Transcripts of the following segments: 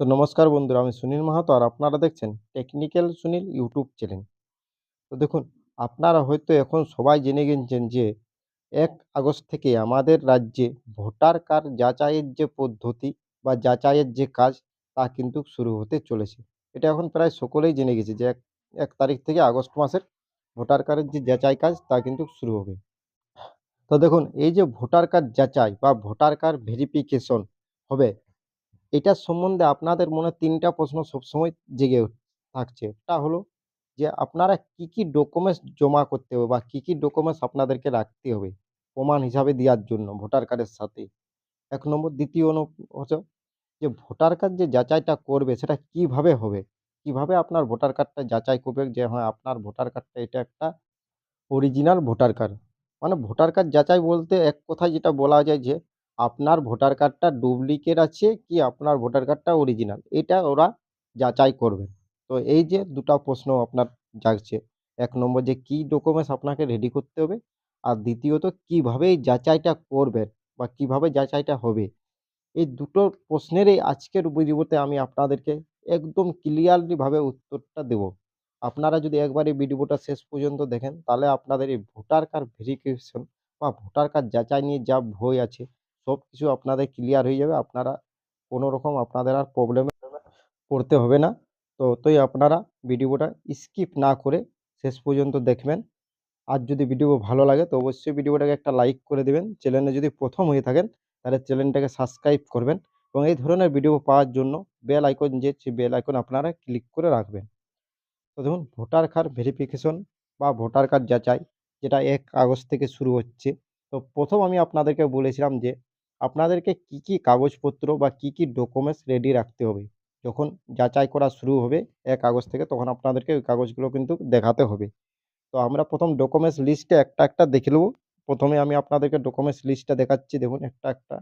তো নমস্কার বন্ধুরা, আমি সুনীল মাহাতো আর আপনারা দেখছেন টেকনিক্যাল সুনীল ইউটিউব চ্যানেল। তো দেখুন, আপনারা হয়তো এখন সবাই জেনে গেছেন যে এক আগস্ট থেকে আমাদের রাজ্যে ভোটার কার্ড যাচাইয়ের যে পদ্ধতি বা যাচাইয়ের যে কাজ, তা কিন্তু শুরু হতে চলেছে। এটা এখন প্রায় সকলেই জেনে গেছে যে এক এক তারিখ থেকে আগস্ট মাসের ভোটার কার্ডের যে যাচাই কাজ, তা কিন্তু শুরু হবে। তো দেখুন, এই যে ভোটার কার্ড যাচাই বা ভোটার কার্ড ভেরিফিকেশন হবে এটার সম্বন্ধে আপনাদের মনে তিনটা প্রশ্ন সবসময় জেগে থাকছে। একটা হলো যে, আপনারা কি কি ডকুমেন্টস জমা করতে হবে বা কি কি ডকুমেন্টস আপনাদেরকে রাখতে হবে প্রমাণ হিসাবে দেওয়ার জন্য ভোটার কার্ডের সাথে? এক নম্বর। দ্বিতীয় হচ্ছে যে ভোটার কার্ড যে যাচাইটা করবে সেটা কীভাবে হবে? কীভাবে আপনার ভোটার কার্ডটা যাচাই করবে যে হ্যাঁ আপনার ভোটার কার্ডটা এটা একটা অরিজিনাল ভোটার কার্ড মানে ভোটার কার্ড যাচাই বলতে এক কথায় যেটা বলা যায় যে আপনার ভোটার কার্ডটা ডুপ্লিকেট আছে কি আপনার ভোটার কার্ডটা অরিজিনাল? এটা ওরা যাচাই করবে। তো এই যে দুটো প্রশ্ন আপনার জাগছে। এক নম্বর যে কী ডকুমেন্টস আপনাকে রেডি করতে হবে? আর দ্বিতীয়ত কীভাবে যাচাইটা করবেন বা কীভাবে যাচাইটা হবে? এই দুটো প্রশ্নেরই আজকের ভিডিওতে আমি আপনাদেরকে একদম ক্লিয়ারলিভাবে উত্তরটা দেবো। আপনারা যদি একবার এই ভিডিওটা শেষ পর্যন্ত দেখেন, তাহলে আপনাদের এই ভোটার কার্ড ভেরিফিকেশন বা ভোটার কার্ড যাচাই নিয়ে যা ভয় আছে সব কিছু আপনাদের ক্লিয়ার হয়ে যাবে। আপনারা কোনো রকম আপনাদের আর প্রবলেমে পড়তে হবে না। তো, তাই আপনারা ভিডিওটা স্কিপ না করে শেষ পর্যন্ত দেখবেন। আর যদি ভিডিও ভালো লাগে তো অবশ্যই ভিডিওটাকে একটা লাইক করে দেবেন। চ্যানেলে যদি প্রথম হয়ে থাকেন তাহলে চ্যানেলটাকে সাবস্ক্রাইব করবেন এবং এই ধরনের ভিডিও পাওয়ার জন্য বেল আইকন যে বেল আইকন আপনারা ক্লিক করে রাখবেন। তো দেখুন ভোটার কার্ড ভেরিফিকেশন বা ভোটার কার্ড যাচাই যেটা এক আগস্ট থেকে শুরু হচ্ছে। তো প্রথম আমি আপনাদেরকে বলেছিলাম যে আপনাদেরকে কি কি কাগজপত্র বা কি কি ডকুমেন্টস রেডি রাখতে হবে? যখন যাচাই করা শুরু হবে, এক আগস্ট থেকে তখন আপনাদেরকে ওই কাগজগুলো কিন্তু দেখাতে হবে। তো আমরা প্রথম ডকুমেন্টস লিস্টে একটা একটা দেখে নেব। প্রথমে আমি আপনাদেরকে ডকুমেন্টস লিস্টটা দেখাচ্ছি, দেখুন একটা একটা।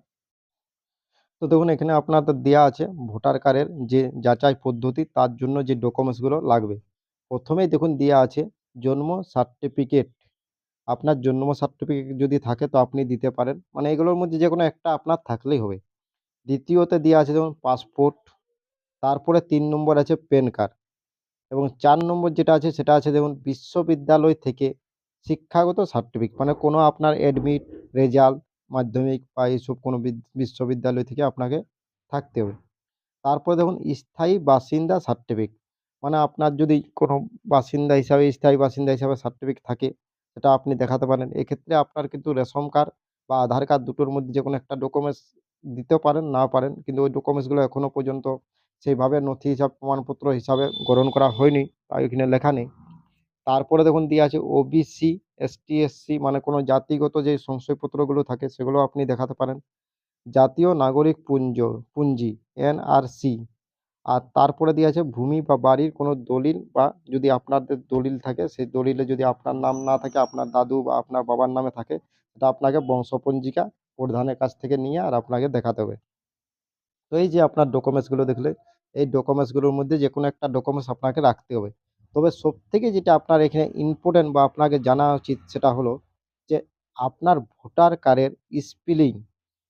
তো দেখুন এখানে আপনাদের দেওয়া আছে ভোটার কার্ডের যে যাচাই পদ্ধতি, তার জন্য যে ডকুমেন্টসগুলো লাগবে। প্রথমেই দেখুন দেওয়া আছে জন্ম সার্টিফিকেট আপনার জন্ম সার্টিফিকেট যদি থাকে তো আপনি দিতে পারেন। মানে এগুলোর মধ্যে যে কোনো একটা আপনার থাকলেই হবে। দ্বিতীয়তে দেওয়া আছে যেমন পাসপোর্ট তারপরে তিন নম্বর আছে প্যান কার্ড এবং চার নম্বর যেটা আছে সেটা আছে দেখুন বিশ্ববিদ্যালয় থেকে শিক্ষাগত সার্টিফিকেট মানে কোনো আপনার অ্যাডমিট রেজাল্ট মাধ্যমিক বা এইসব কোনো বিদ- বিশ্ববিদ্যালয় থেকে আপনাকে থাকতে হবে। তারপরে দেখুন স্থায়ী বাসিন্দা সার্টিফিকেট মানে আপনার যদি কোনো বাসিন্দা হিসাবে, স্থায়ী বাসিন্দা হিসাবে সার্টিফিকেট থাকে সেটা আপনি দেখাতে পারেন। এক্ষেত্রে আপনার কিন্তু রেশন কার্ড বা আধার কার্ড দুটোর মধ্যে যে কোনো একটা ডকুমেন্টস দিতে পারেন না পারেন। কিন্তু ওই ডকুমেন্টসগুলো এখনও পর্যন্ত সেইভাবে নথি হিসাব, প্রমাণপত্র হিসাবে গ্রহণ করা হয়নি তাই এখানে লেখা নেই। তারপরে দেখুন দেওয়া আছে ওবিসি এসটি এসসি মানে কোনো জাতিগত যে সংশয়পত্রগুলো থাকে সেগুলো আপনি দেখাতে পারেন। জাতীয় নাগরিক পুঞ্জ, পুঞ্জি এনআরসি আর তারপরে দেওয়া আছে ভূমি বা বাড়ির কোনো দলিল বা যদি আপনাদের দলিল থাকে, সেই দলিলে যদি আপনার নাম না থাকে, আপনার দাদু বা আপনার বাবার নামে থাকে, সেটা আপনাকে বংশপঞ্জিকা প্রধানের কাছ থেকে নিয়ে আর আপনাকে দেখাতে হবে। তো এই যে আপনার ডকুমেন্টসগুলো দেখলে, এই ডকুমেন্টসগুলোর মধ্যে যে কোনো একটা ডকুমেন্টস আপনাকে রাখতে হবে। তবে সবথেকে যেটা আপনার এখানে ইম্পর্টেন্ট বা আপনাকে জানা উচিত সেটা হলো যে আপনার ভোটার কার্ডের স্পেলিং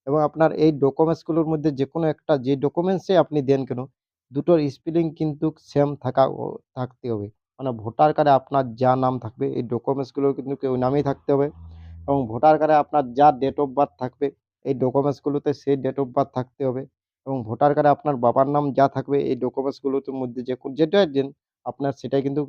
এবং আপনার এই ডকুমেন্টসগুলোর মধ্যে যে কোনো একটা যে ডকুমেন্টসে আপনি দেন কেন দুটোর স্পেলিং কিন্তু সেম থাকা থাকতে হবে। মানে ভোটার কার্ডে আপনার যা নাম থাকবে, এই ডকুমেন্টসগুলো কিন্তু কেউ নামেই থাকতে হবে। এবং ভোটার কার্ডে আপনার যা ডেট অফ বার্থ থাকবে, এই ডকুমেন্টসগুলোতে সেই ডেট অফ বার্থ থাকতে হবে। এবং ভোটার কার্ডে আপনার বাবার নাম যা থাকবে, এই ডকুমেন্টসগুলোর মধ্যে যে যেটা দেন আপনার সেটাই কিন্তু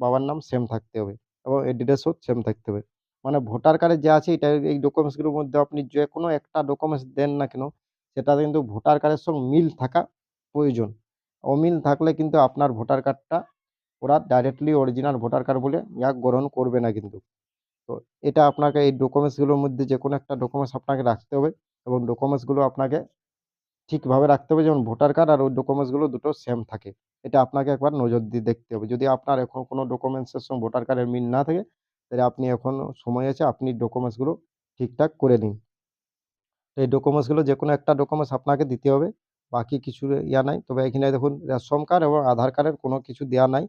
বাবার নাম সেম থাকতে হবে। এবং অ্যাড্রেসও সেম থাকতে হবে। মানে ভোটার কার্ডে যা আছে, এটা এই ডকুমেন্টসগুলোর মধ্যে আপনি যে কোনো একটা ডকুমেন্টস দেন না কেন, সেটাতে কিন্তু ভোটার কার্ডের সঙ্গে মিল থাকা প্রয়োজন। অমিল থাকলে কিন্তু আপনার ভোটার কার্ডটা ওরা ডাইরেক্টলি অরিজিনাল ভোটার কার্ড বলে ইয়া গ্রহণ করবে না কিন্তু। তো এটা আপনাকে এই ডকুমেন্টসগুলোর মধ্যে যে কোনো একটা ডকুমেন্টস আপনাকে রাখতে হবে এবং ডকুমেন্টসগুলো আপনাকে ঠিকভাবে রাখতে হবে। যেমন ভোটার কার্ড আর ওই ডকুমেন্টসগুলো দুটো সেম থাকে। এটা আপনাকে একবার নজর দিয়ে দেখতে হবে। যদি আপনার এখন কোনো ডকুমেন্টসের সঙ্গে ভোটার কার্ডের মিল না থাকে, তাহলে আপনি এখন সময় আছে আপনি ডকুমেন্টসগুলো ঠিকঠাক করে নিন। তো এই ডকুমেন্টসগুলো যে কোনো একটা ডকুমেন্টস আপনাকে দিতে হবে। বাকি কিছু ইয়া নাই তবে এখানে দেখুন রেশন কার্ড এবং আধার কার্ডের কোনো কিছু দেওয়া নাই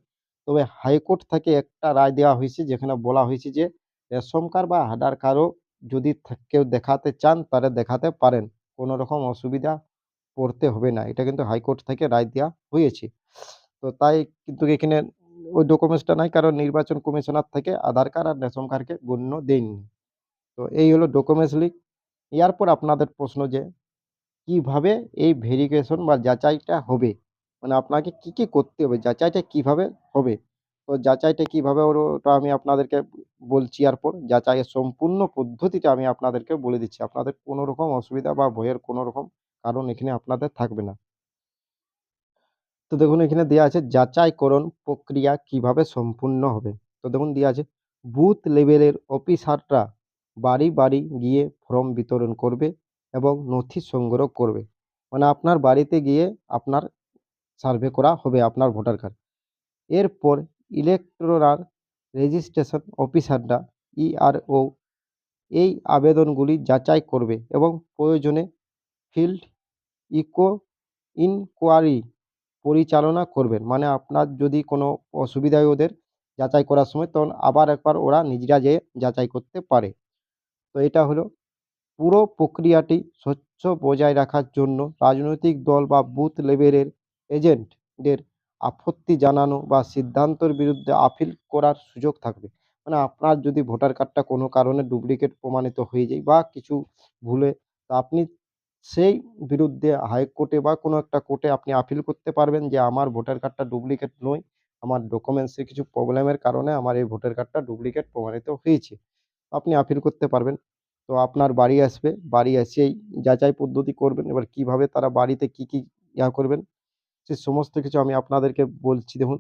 তবে হাইকোর্ট থেকে একটা রায় দেওয়া হয়েছে, যেখানে বলা হয়েছে যে রেশন কার্ড বা আধার কার্ডও যদি কেউ দেখাতে চান, তাহলে দেখাতে পারেন কোনো রকম অসুবিধা পড়তে হবে না। এটা কিন্তু হাইকোর্ট থেকে রায় দেওয়া হয়েছে। তো তাই কিন্তু এখানে ওই ডকুমেন্টসটা নাই, কারণ নির্বাচন কমিশনার থেকে আধার কার্ড আর রেশন কার্ডকে গণ্য দেয়নি। তো এই হলো ডকুমেন্টস লিক। এরপর আপনাদের প্রশ্ন যে কীভাবে এই ভেরিফিকেশন বা যাচাইটা হবে? মানে আপনাকে কি, কি করতে হবে? যাচাইটা কীভাবে হবে? তো যাচাইটা কীভাবে ওটা আমি আপনাদেরকে বলছি এরপর। যাচাইয়ের সম্পূর্ণ পদ্ধতিটা আমি আপনাদেরকে বলে দিচ্ছি। আপনাদের কোনো রকম অসুবিধা বা ভয়ের কোনো রকম কারণ এখানে আপনাদের থাকবে না। তো দেখুন এখানে দেয়া আছে যাচাইকরণ প্রক্রিয়া কীভাবে সম্পূর্ণ হবে? তো দেখুন দেয়া আছে বুথ লেভেলের অফিসাররা বাড়ি, বাড়ি গিয়ে ফর্ম বিতরণ করবে এবং নথি সংগ্রহ করবে। মানে আপনার বাড়িতে গিয়ে আপনার সার্ভে করা হবে আপনার ভোটার কার্ড। এরপর ইলেকটোরাল রেজিস্ট্রেশন অফিসাররা ইআরও এই আবেদনগুলি যাচাই করবে এবং প্রয়োজনে ফিল্ড ইকো ইনকোয়ারি পরিচালনা করবেন। মানে আপনার যদি কোনো অসুবিধা হয় ওদের যাচাই করার সময়, তখন আবার একবার ওরা নিজেরা যেয়ে যাচাই করতে পারে। তো এটা হলো পুরো প্রক্রিয়াটি স্বচ্ছ বজায় রাখার জন্য রাজনৈতিক দল বা বুথ লেভেলের এজেন্টদের আপত্তি জানানো বা সিদ্ধান্তর বিরুদ্ধে আপিল করার সুযোগ থাকবে। মানে আপনার যদি ভোটার কার্ডটা কোনো কারণে ডুপ্লিকেট প্রমাণিত হয়ে যায় বা কিছু ভুলে, তা আপনি সেই বিরুদ্ধে হাইকোর্টে বা কোনো একটা কোর্টে আপনি আপিল করতে পারবেন যে আমার ভোটার কার্ডটা ডুপ্লিকেট নয়। আমার ডকুমেন্টসে কিছু প্রবলেমের কারণে আমার এই ভোটার কার্ডটা ডুপ্লিকেট প্রমাণিত হয়েছে। আপনি আপিল করতে পারবেন। তো আপনার বাড়ি আসবে। বাড়ি এসেই যাচাই পদ্ধতি করবেন। এবার কীভাবে তারা বাড়িতে কি, কি ইয়া করবেন সে সমস্ত কিছু আমি আপনাদেরকে বলছি দেখুন।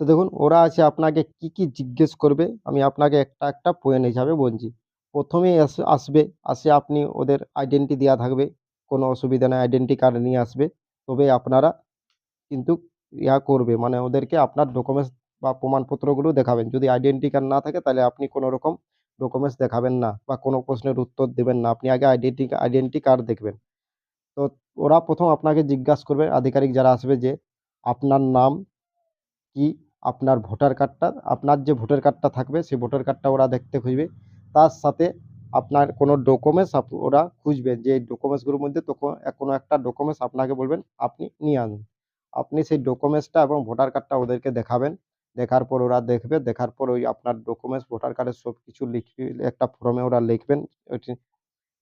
তো দেখুন ওরা আছে আপনাকে কি, কি জিজ্ঞেস করবে আমি আপনাকে একটা, একটা পয়েন্ট হিসাবে বলছি। ১ম এই আস আসবে, আসে আপনি ওদের আইডেন্টি দেয়া থাকবে। কোনো অসুবিধা নাই আইডেন্টি কার্ড নিয়ে আসবে। তবে আপনারা কিন্তু ইয়া করবে মানে ওদেরকে আপনার ডকুমেন্টস বা প্রমাণপত্রগুলো দেখাবেন। যদি আইডেন্টি কার্ড না থাকে তাহলে আপনি কোনো রকম ডকুমেন্টস দেখাবেন না বা কোনো প্রশ্নের উত্তর দেবেন না। আপনি আগে আইডেন্টি আইডেন্টি কার্ড দেখবেন। তো ওরা প্রথম আপনাকে জিজ্ঞাসা করবে, আধিকারিক যারা আসবে যে আপনার নাম কি? আপনার ভোটার কার্ডটা আপনার যে ভোটার কার্ডটা থাকবে, সেই ভোটার কার্ডটা ওরা দেখতে খুঁজবে। তার সাথে আপনার কোনো ডকুমেন্টস ওরা খুঁজবে যে ডকুমেন্টসগুলোর মধ্যে তো কোনো একটা ডকুমেন্টস আপনাকে বলবেন, আপনি নিয়ে আনুন। আপনি সেই ডকুমেন্টসটা এবং ভোটার কার্ডটা ওদেরকে দেখাবেন। দেখার পর ওরা দেখবে। দেখার পর ওই আপনার ডকুমেন্টস ভোটার কার্ডের সব কিছু লিখে, একটা ফর্মে ওরা লিখবেন।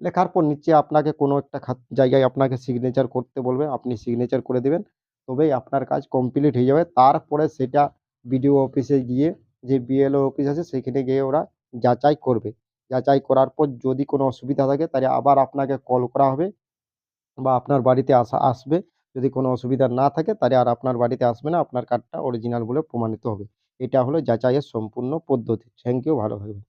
লেখার পর নিচে আপনাকে কোনো একটা জায়গায় আপনাকে সিগনেচার করতে বলবে। আপনি সিগনেচার করে দেবেন তবেই আপনার কাজ কমপ্লিট হয়ে যাবে। তারপরে সেটা বিডিও অফিসে গিয়ে যে বিএলও অফিস আছে, সেখানে গিয়ে ওরা যাচাই করবে। যাচাই করার পর যদি কোনো অসুবিধা থাকে, তাহলে আবার আপনাকে কল করা হবে বা আপনার বাড়িতে আসা, আসবে। যদি কোনো অসুবিধা না থাকে তাহলে আর আপনার বাড়িতে আসবে না। আপনার কার্ডটা অরিজিনাল বলে প্রমাণিত হবে। এটা হলো যাচাইয়ের সম্পূর্ণ পদ্ধতি। থ্যাংক ইউ ভালো থাকবেন।